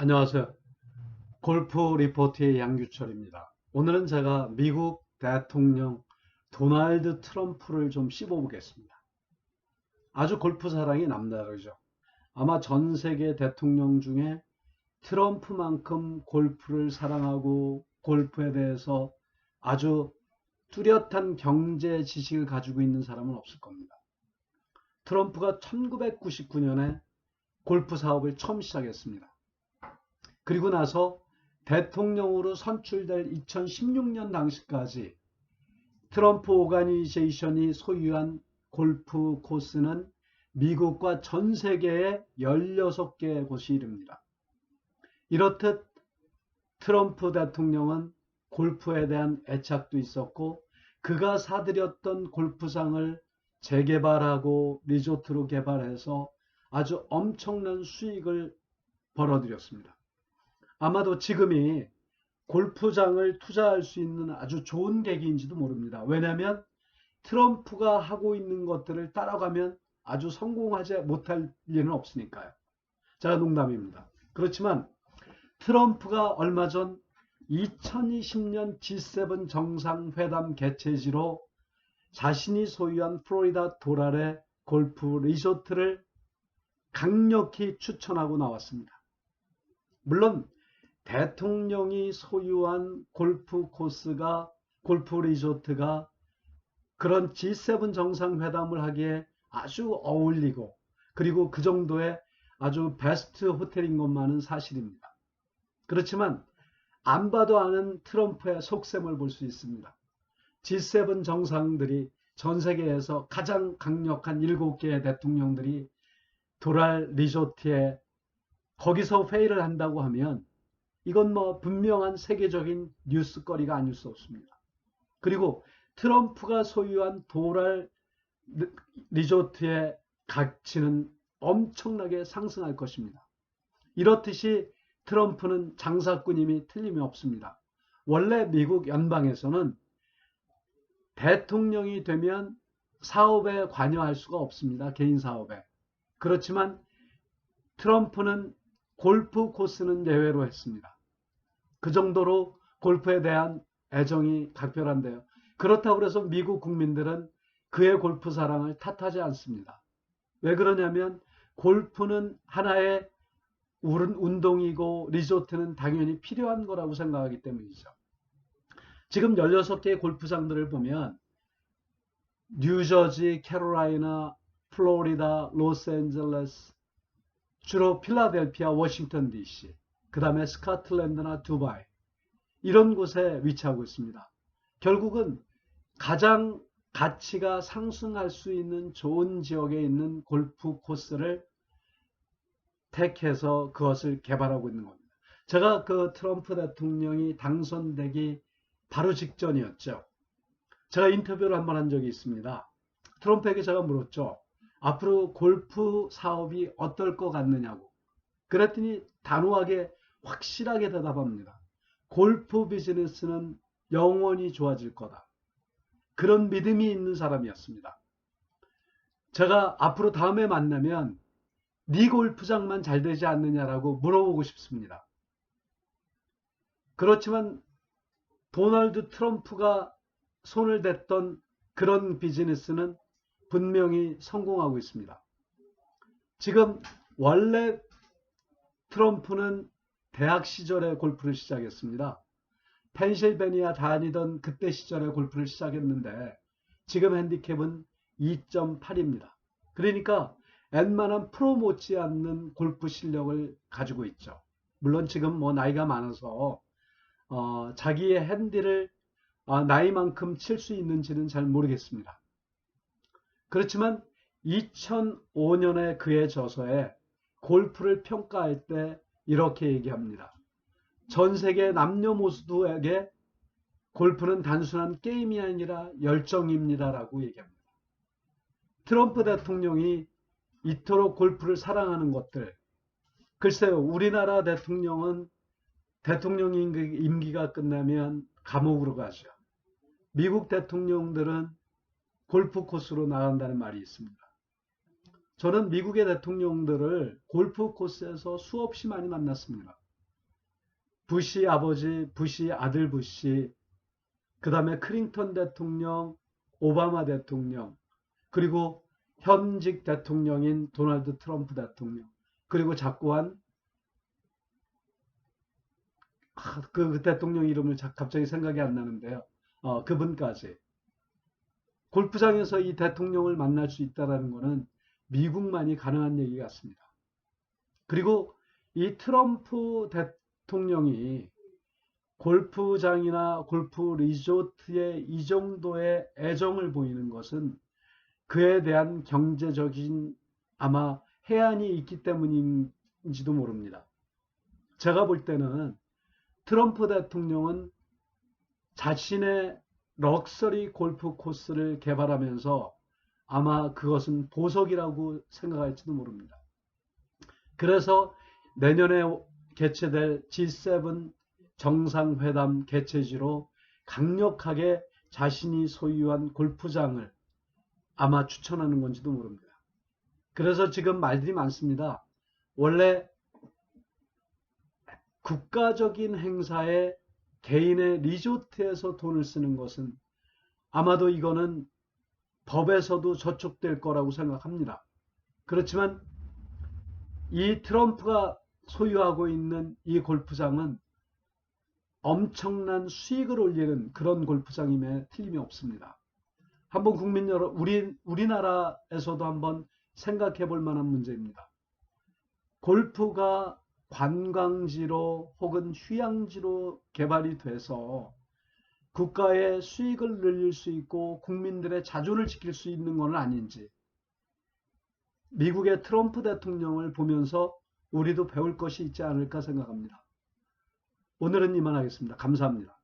안녕하세요. 골프 리포트의 양규철입니다. 오늘은 제가 미국 대통령 도널드 트럼프를 좀 씹어보겠습니다. 아주 골프 사랑이 남다르죠. 아마 전 세계 대통령 중에 트럼프만큼 골프를 사랑하고 골프에 대해서 아주 뚜렷한 경제 지식을 가지고 있는 사람은 없을 겁니다. 트럼프가 1999년에 골프 사업을 처음 시작했습니다. 그리고 나서 대통령으로 선출될 2016년 당시까지 트럼프 오가니제이션이 소유한 골프 코스는 미국과 전 세계에 16개의 곳이 이릅니다. 이렇듯 트럼프 대통령은 골프에 대한 애착도 있었고 그가 사들였던 골프장을 재개발하고 리조트로 개발해서 아주 엄청난 수익을 벌어들였습니다. 아마도 지금이 골프장을 투자할 수 있는 아주 좋은 계기인지도 모릅니다. 왜냐하면 트럼프가 하고 있는 것들을 따라가면 아주 성공하지 못할 리는 없으니까요. 제가 농담입니다. 그렇지만 트럼프가 얼마 전 2020년 G7 정상회담 개최지로 자신이 소유한 플로리다 도랄의 골프 리조트를 강력히 추천하고 나왔습니다. 물론 대통령이 소유한 골프 코스가 골프 리조트가 그런 G7 정상회담을 하기에 아주 어울리고 그리고 그 정도의 아주 베스트 호텔인 것만은 사실입니다. 그렇지만 안 봐도 아는 트럼프의 속셈을 볼 수 있습니다. G7 정상들이 전 세계에서 가장 강력한 7개의 대통령들이 도랄 리조트에 거기서 회의를 한다고 하면 이건 뭐 분명한 세계적인 뉴스거리가 아닐 수 없습니다. 그리고 트럼프가 소유한 도랄 리조트의 가치는 엄청나게 상승할 것입니다. 이렇듯이 트럼프는 장사꾼임이 틀림이 없습니다. 원래 미국 연방에서는 대통령이 되면 사업에 관여할 수가 없습니다. 개인 사업에. 그렇지만 트럼프는 골프 코스는 예외로 했습니다. 그 정도로 골프에 대한 애정이 각별한데요. 그렇다고 해서 미국 국민들은 그의 골프 사랑을 탓하지 않습니다. 왜 그러냐면 골프는 하나의 운동이고 리조트는 당연히 필요한 거라고 생각하기 때문이죠. 지금 16개의 골프장들을 보면 뉴저지, 캐롤라이나, 플로리다, 로스앤젤레스, 주로 필라델피아, 워싱턴 DC, 그 다음에 스카틀랜드나 두바이 이런 곳에 위치하고 있습니다. 결국은 가장 가치가 상승할 수 있는 좋은 지역에 있는 골프 코스를 택해서 그것을 개발하고 있는 겁니다. 제가 그 트럼프 대통령이 당선되기 바로 직전이었죠. 제가 인터뷰를 한 번 한 적이 있습니다. 트럼프에게 제가 물었죠. 앞으로 골프 사업이 어떨 것 같느냐고. 그랬더니 단호하게 확실하게 대답합니다. 골프 비즈니스는 영원히 좋아질 거다. 그런 믿음이 있는 사람이었습니다. 제가 앞으로 다음에 만나면 네 골프장만 잘 되지 않느냐라고 물어보고 싶습니다. 그렇지만 도널드 트럼프가 손을 댔던 그런 비즈니스는 분명히 성공하고 있습니다. 지금 원래 트럼프는 대학 시절에 골프를 시작했습니다. 펜실베니아 다니던 그때 시절에 골프를 시작했는데 지금 핸디캡은 2.8입니다. 그러니까 웬만한 프로 못지않는 골프 실력을 가지고 있죠. 물론 지금 뭐 나이가 많아서 어, 자기의 핸디를 어, 나이만큼 칠 수 있는지는 잘 모르겠습니다. 그렇지만 2005년에 그의 저서에 골프를 평가할 때 이렇게 얘기합니다. 전 세계 남녀모두에게 골프는 단순한 게임이 아니라 열정입니다라고 얘기합니다. 트럼프 대통령이 이토록 골프를 사랑하는 것들 글쎄요 우리나라 대통령은 대통령 임기가 끝나면 감옥으로 가죠. 미국 대통령들은 골프 코스로 나간다는 말이 있습니다. 저는 미국의 대통령들을 골프 코스에서 수없이 많이 만났습니다. 부시 아버지, 부시 아들 부시, 그 다음에 클린턴 대통령, 오바마 대통령, 그리고 현직 대통령인 도널드 트럼프 대통령, 그리고 자꾸한 아, 그, 그 대통령 이름을 자- 갑자기 생각이 안 나는데요. 어, 그분까지. 골프장에서 이 대통령을 만날 수 있다는 것은 미국만이 가능한 얘기 같습니다. 그리고 이 트럼프 대통령이 골프장이나 골프 리조트에 이 정도의 애정을 보이는 것은 그에 대한 경제적인 아마 해안이 있기 때문인지도 모릅니다. 제가 볼 때는 트럼프 대통령은 자신의 럭셔리 골프 코스를 개발하면서 아마 그것은 보석이라고 생각할지도 모릅니다. 그래서 내년에 개최될 G7 정상회담 개최지로 강력하게 자신이 소유한 골프장을 아마 추천하는 건지도 모릅니다. 그래서 지금 말들이 많습니다. 원래 국가적인 행사에 개인의 리조트에서 돈을 쓰는 것은 아마도 이거는 법에서도 저촉될 거라고 생각합니다. 그렇지만 이 트럼프가 소유하고 있는 이 골프장은 엄청난 수익을 올리는 그런 골프장임에 틀림이 없습니다. 한번 국민 여러분, 우리, 우리나라에서도 한번 생각해 볼 만한 문제입니다. 골프가 관광지로 혹은 휴양지로 개발이 돼서 국가의 수익을 늘릴 수 있고 국민들의 자존을 지킬 수 있는 건 아닌지 미국의 트럼프 대통령을 보면서 우리도 배울 것이 있지 않을까 생각합니다. 오늘은 이만 하겠습니다. 감사합니다.